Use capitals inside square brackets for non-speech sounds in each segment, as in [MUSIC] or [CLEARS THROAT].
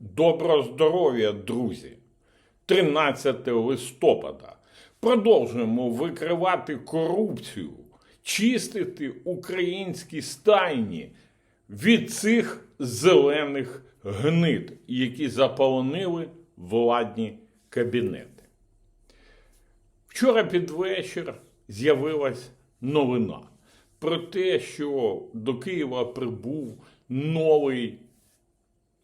Доброго здоров'я, друзі! 13 листопада. Продовжуємо викривати корупцію, чистити українські стайні від цих зелених гнид, які заполонили владні кабінети. Вчора під вечір з'явилась новина про те, що до Києва прибув новий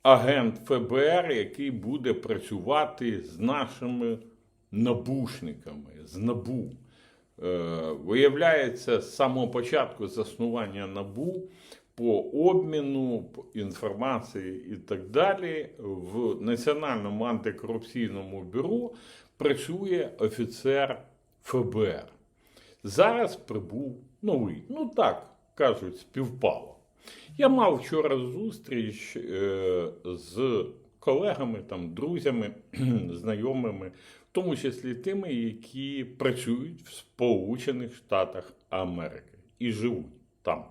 агент ФБР, який буде працювати з нашими набушниками, з НАБУ. Е, виявляється, з самого початку заснування НАБУ по обміну інформації і так далі в Національному антикорупційному бюро працює офіцер ФБР. Зараз прибув новий. Ну так кажуть, співпало. Я мав вчора зустріч е, з колегами, там, друзями, [CLEARS THROAT] знайомими, в тому числі тими, які працюють в Сполучених Штатах Америки і живуть там.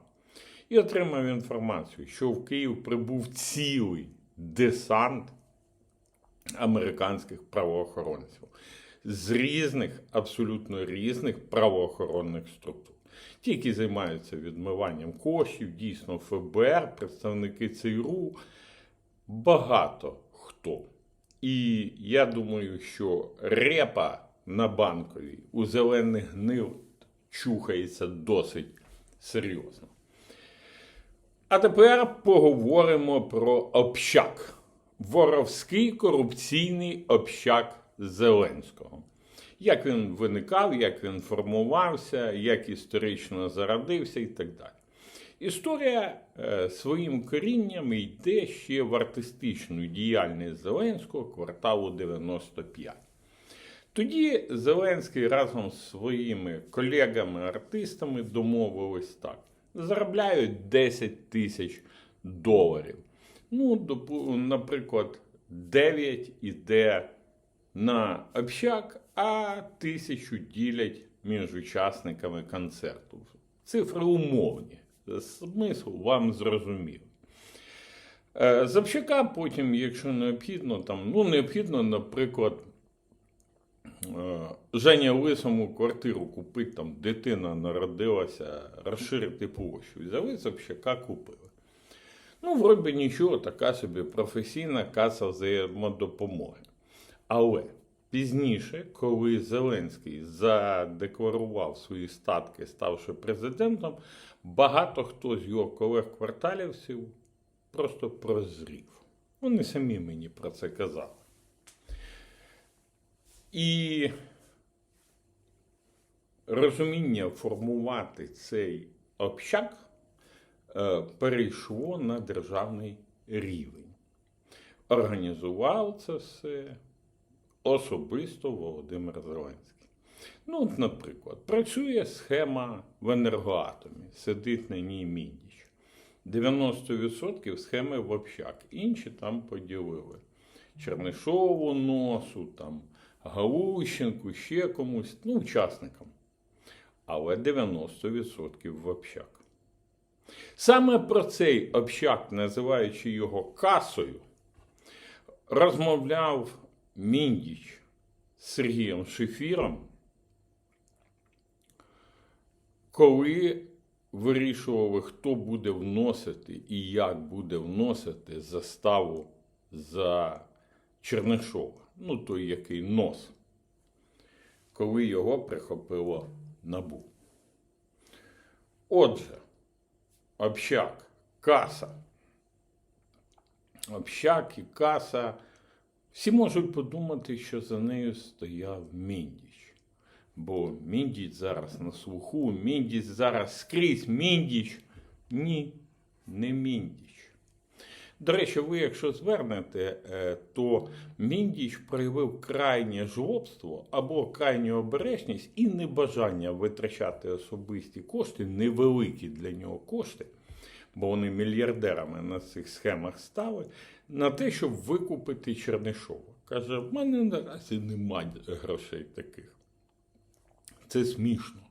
І отримав інформацію, що в Київ прибув цілий десант американських правоохоронців з різних, абсолютно різних правоохоронних структур. Ті, які займаються відмиванням коштів, дійсно ФБР, представники ЦРУ, багато хто. І я думаю, що репа на банковій у зелених гнил чухається досить серйозно. А тепер поговоримо про общак. Воровський корупційний общак Зеленського. Як він виникав, як він формувався, як історично зародився і так далі. Історія е, своїм корінням йде ще в артистичну діяльність Зеленського кварталу 95. Тоді Зеленський разом з своїми колегами-артистами домовились так: заробляють 10 тисяч доларів. Ну, наприклад, 9 іде на общак, а тисячу ділять між учасниками концерту. Цифри умовні. Смисл вам зрозумів. Е, З общака потім, якщо необхідно, там, ну, необхідно, наприклад, е, Женя Лисому квартиру купити, там дитина народилася, розширити площу. Взяли з купили. Ну, вроді нічого, така собі професійна каса взаємодопомоги. Але пізніше, коли Зеленський задекларував свої статки, ставши президентом, багато хто з його колег-кварталівців просто прозрів. Вони самі мені про це казали. І розуміння формувати цей общак е, перейшло на державний рівень. Організував це все особисто Володимир Зеленський. Ну, от, наприклад, працює схема в енергоатомі, сидить на ній мідіч. 90% схеми в общак, інші там поділили. Чернишову носу, там, Галущенку, ще комусь, ну, учасникам. Але 90% в общак. Саме про цей общак, називаючи його касою, розмовляв Міндіч з Сергієм Шефіром, коли вирішували, хто буде вносити і як буде вносити заставу за Чернишова, ну той який нос, коли його прихопило набу. Отже, общак, каса. Общак і каса. Всі можуть подумати, що за нею стояв Міндіч. Бо Міндіч зараз на слуху, Міндіч зараз скрізь Міндіч. Ні, не Міндіч. До речі, ви, якщо звернете, е, то Міндіч проявив крайнє жлобство або крайню обережність і небажання витрачати особисті кошти, невеликі для нього кошти, бо вони мільярдерами на цих схемах стали, на те, щоб викупити Чернишова. Каже, в мене наразі немає грошей таких. Це смішно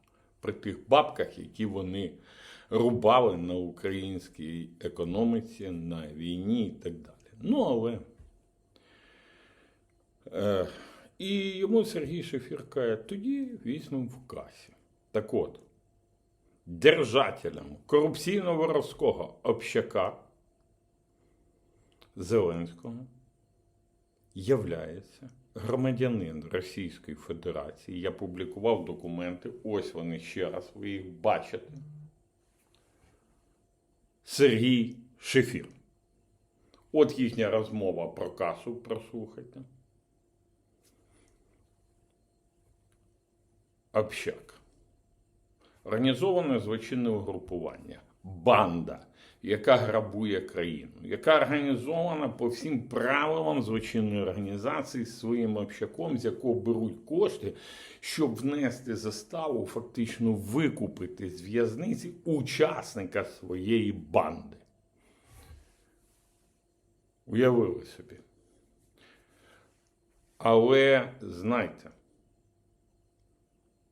при тих бабках, які вони рубали на українській економіці, на війні і так далі. Ну, але Е, і йому Сергій Шефір каже, тоді візьмемо в касі. Так от, держателем корупційно-воровського общака Зеленського являється громадянин Російської Федерації. Я публікував документи. Ось вони ще раз, ви їх бачите. Сергій Шефір. От їхня розмова про касу, прослухайте. Общак. Організоване злочинне угрупування, банда, яка грабує країну, яка організована по всім правилам злочинної організації з своїм общаком, з якого беруть кошти, щоб внести заставу, фактично викупити з в'язниці учасника своєї банди. Уявили собі. Але знайте,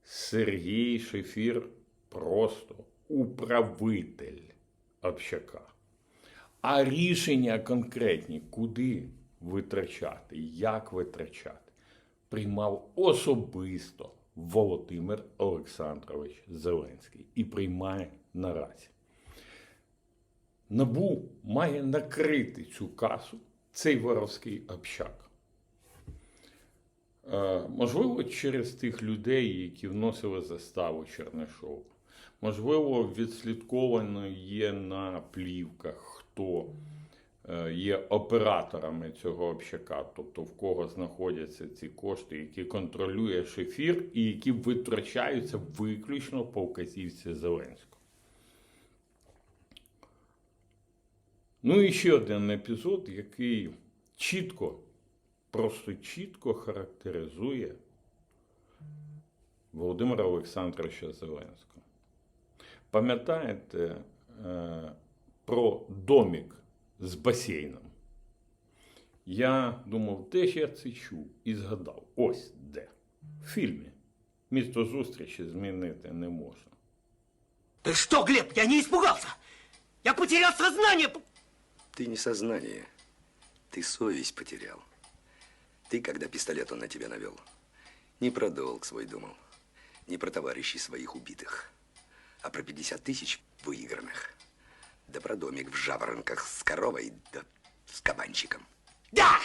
Сергій Шефір просто управитель общака. А рішення конкретні, куди витрачати, як витрачати, приймав особисто Володимир Олександрович Зеленський і приймає наразі. Набу має накрити цю касу, цей воровський общак. Е, Можливо, через тих людей, які вносили заставу Чернишову. Можливо, відслідковано є на плівках, хто е, є операторами цього общака, тобто в кого знаходяться ці кошти, які контролює шефір і які витрачаються виключно по вказівці Зеленського. Ну і ще один епізод, який чітко, просто чітко характеризує Володимира Олександровича Зеленського. Пам'ятаєте е, про домік з басейном? Я думав, де ж я це чув і згадав. Ось де. В фільмі. Місто зустрічі змінити не можна. Ты что, Глеб, я не испугался. Я потерял сознание. Ты не сознание, ты совесть потерял. Ты, когда пистолет он на тебя навел, не про долг свой думал, не про товарищей своих убитых, а про 50 тысяч выигранных. Да про домик в жаворонках с коровой, да с кабанчиком. Да!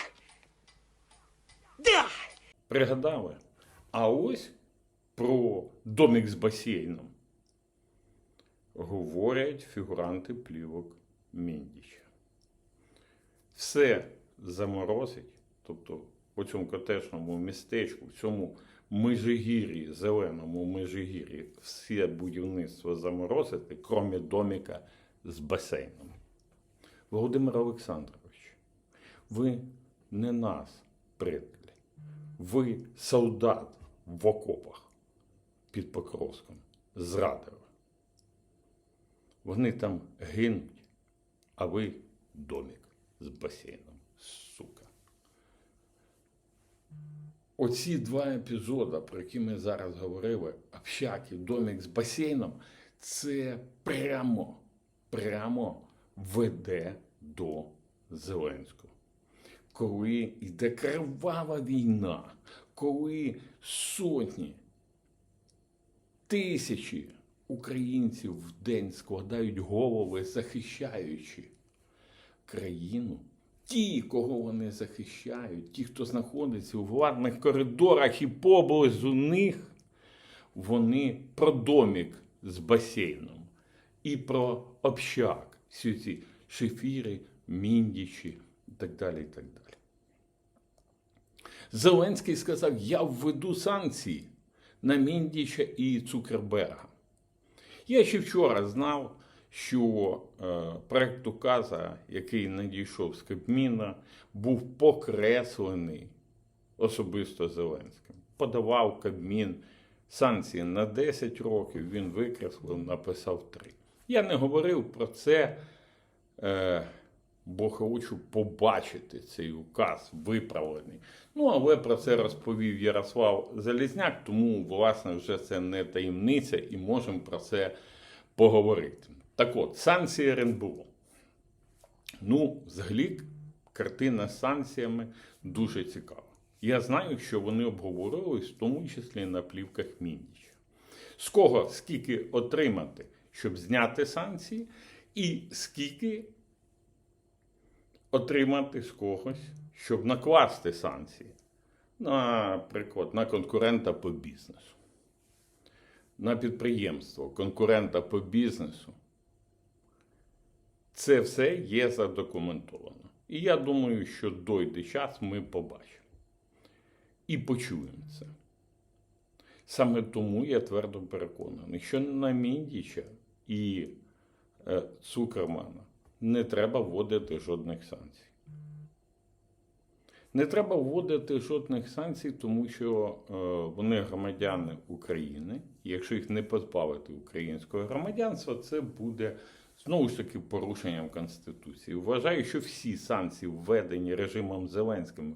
Да! Пригадали? А ось про домік з басейном говорять фігуранти плівок Міндіча. Все заморозить, тобто по цьому котешному містечку, в цьому межигір'ї, зеленому межигір'ї, все будівництво заморозити, крім доміка з басейном. Володимир Олександрович, ви не нас, приятелі. Ви солдат в окопах під Покровськом. Зрадили. Вони там гинуть, а ви домик з басейном. Сука. Оці два епізоди, про які ми зараз говорили, общак і домик з басейном, це прямо, прямо веде до Зеленського. Коли йде кривава війна, коли сотні, тисячі українців в день складають голови, захищаючи країну, ті, кого вони захищають, ті, хто знаходиться у владних коридорах і поблизу них, вони про домік з басейном і про общак, всі ці шефіри, міндічі і так далі. і так далі. Зеленський сказав: я введу санкції на Міндіча і Цукерберга. Я ще вчора знав, що е, проект указа, який надійшов з Кабміна, був покреслений особисто Зеленським. Подавав Кабмін санкції на 10 років, він викреслив, написав 3. Я не говорив про це. Е, бо хочу побачити цей указ виправлений. Ну, але про це розповів Ярослав Залізняк, тому, власне, вже це не таємниця і можемо про це поговорити. Так от, санкції РНБО. Ну, взагалі, картина з санкціями дуже цікава. Я знаю, що вони обговорювались, в тому числі на плівках Міндіча. З кого скільки отримати, щоб зняти санкції, і скільки отримати з когось, щоб накласти санкції, наприклад, на конкурента по бізнесу, на підприємство, конкурента по бізнесу. Це все є задокументовано. І я думаю, що дойде час, ми побачимо. І почуємо це. Саме тому я твердо переконаний, що на Міндіча і е, Цукермана не треба вводити жодних санкцій. Не треба вводити жодних санкцій, тому що е, вони громадяни України. Якщо їх не позбавити українського громадянства, це буде знову ж таки порушенням Конституції. Вважаю, що всі санкції, введені режимом Зеленським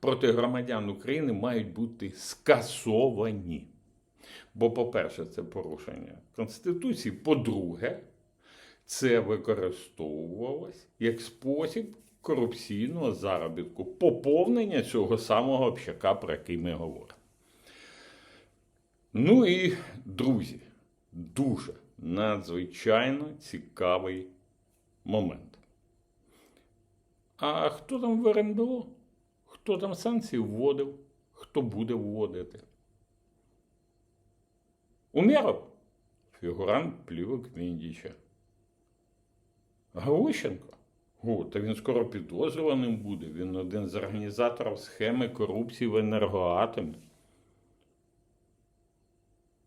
проти громадян України, мають бути скасовані. Бо, по-перше, це порушення Конституції. По-друге, це використовувалось як спосіб корупційного заробітку, поповнення цього самого общака, про який ми говоримо. Ну і, друзі, дуже надзвичайно цікавий момент. А хто там в РНБО? Хто там санкції вводив? Хто буде вводити? Умєров фігурант плівок Міндіча. Галущенко? О, та він скоро підозрюваним буде. Він один з організаторів схеми корупції в енергоатомі.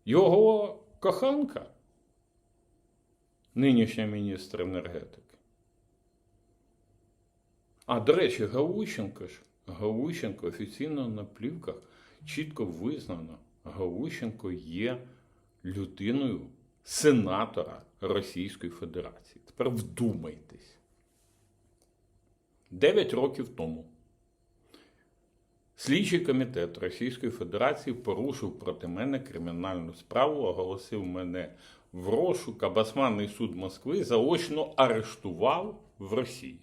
Його коханка, нинішня міністр енергетики. А, до речі, Галущенко ж, Галущенко офіційно на плівках чітко визнано, Галущенко є людиною сенатора Російської Федерації. Тепер вдумайтесь. Дев'ять років тому слідчий комітет Російської Федерації порушив проти мене кримінальну справу, оголосив мене в розшук, Басманний суд Москви заочно арештував в Росії.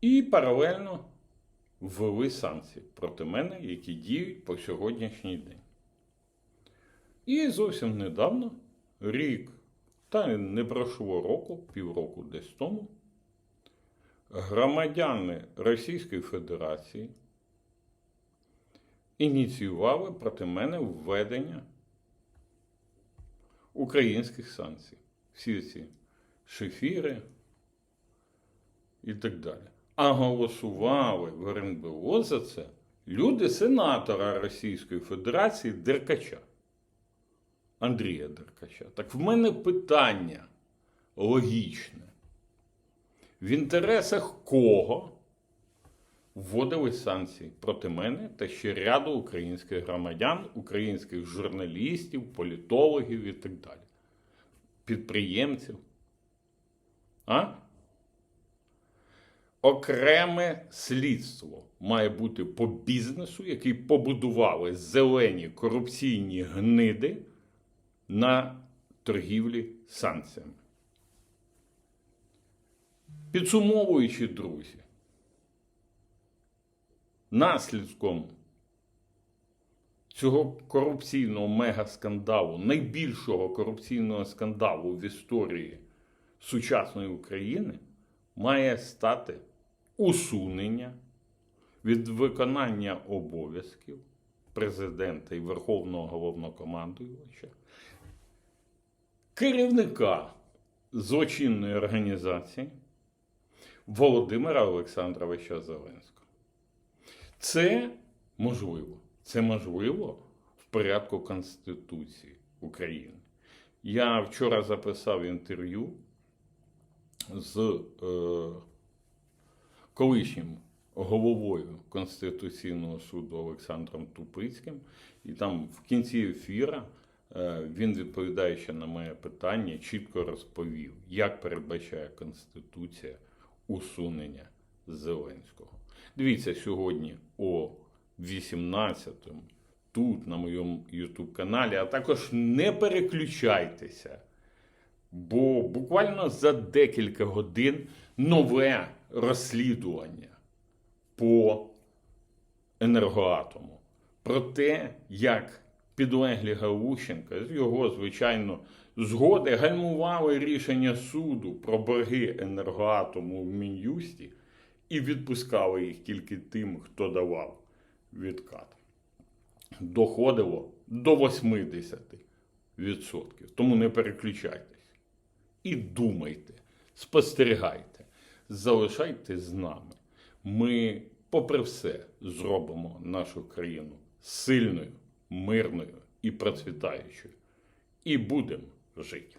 І паралельно ввели санкції проти мене, які діють по сьогоднішній день. І зовсім недавно, рік, та не пройшло року, півроку десь тому, громадяни Російської Федерації ініціювали проти мене введення українських санкцій. Всі ці шефіри і так далі. А голосували в РНБО за це люди сенатора Російської Федерації Деркача. Андрія Деркача. Так в мене питання логічне. В інтересах кого вводили санкції проти мене та ще ряду українських громадян, українських журналістів, політологів і так далі, підприємців? А? Окреме слідство має бути по бізнесу, який побудували зелені корупційні гниди на торгівлі санкціями. Підсумовуючи, друзі, наслідком цього корупційного мегаскандалу, найбільшого корупційного скандалу в історії сучасної України, має стати усунення від виконання обов'язків президента і Верховного головнокомандуюча, керівника злочинної організації Володимира Олександровича Зеленського. Це можливо. Це можливо в порядку Конституції України. Я вчора записав інтерв'ю з е, колишнім головою Конституційного суду Олександром Тупицьким, і там в кінці ефіра е, він, відповідаючи на моє питання, чітко розповів, як передбачає Конституція усунення Зеленського. Дивіться сьогодні о 18-му тут, на моєму YouTube каналі, а також не переключайтеся, Бо буквально за декілька годин нове розслідування по енергоатому про те, як підлеглі Галущенка з його, звичайно, згоди гальмували рішення суду про борги енергоатому в Мін'юсті і відпускали їх тільки тим, хто давав відкат. Доходило до 80%. Тому не переключайтесь. І думайте, спостерігайте, залишайтесь з нами. Ми, попри все, зробимо нашу країну сильною, мирною і процвітаючою. І будемо жити.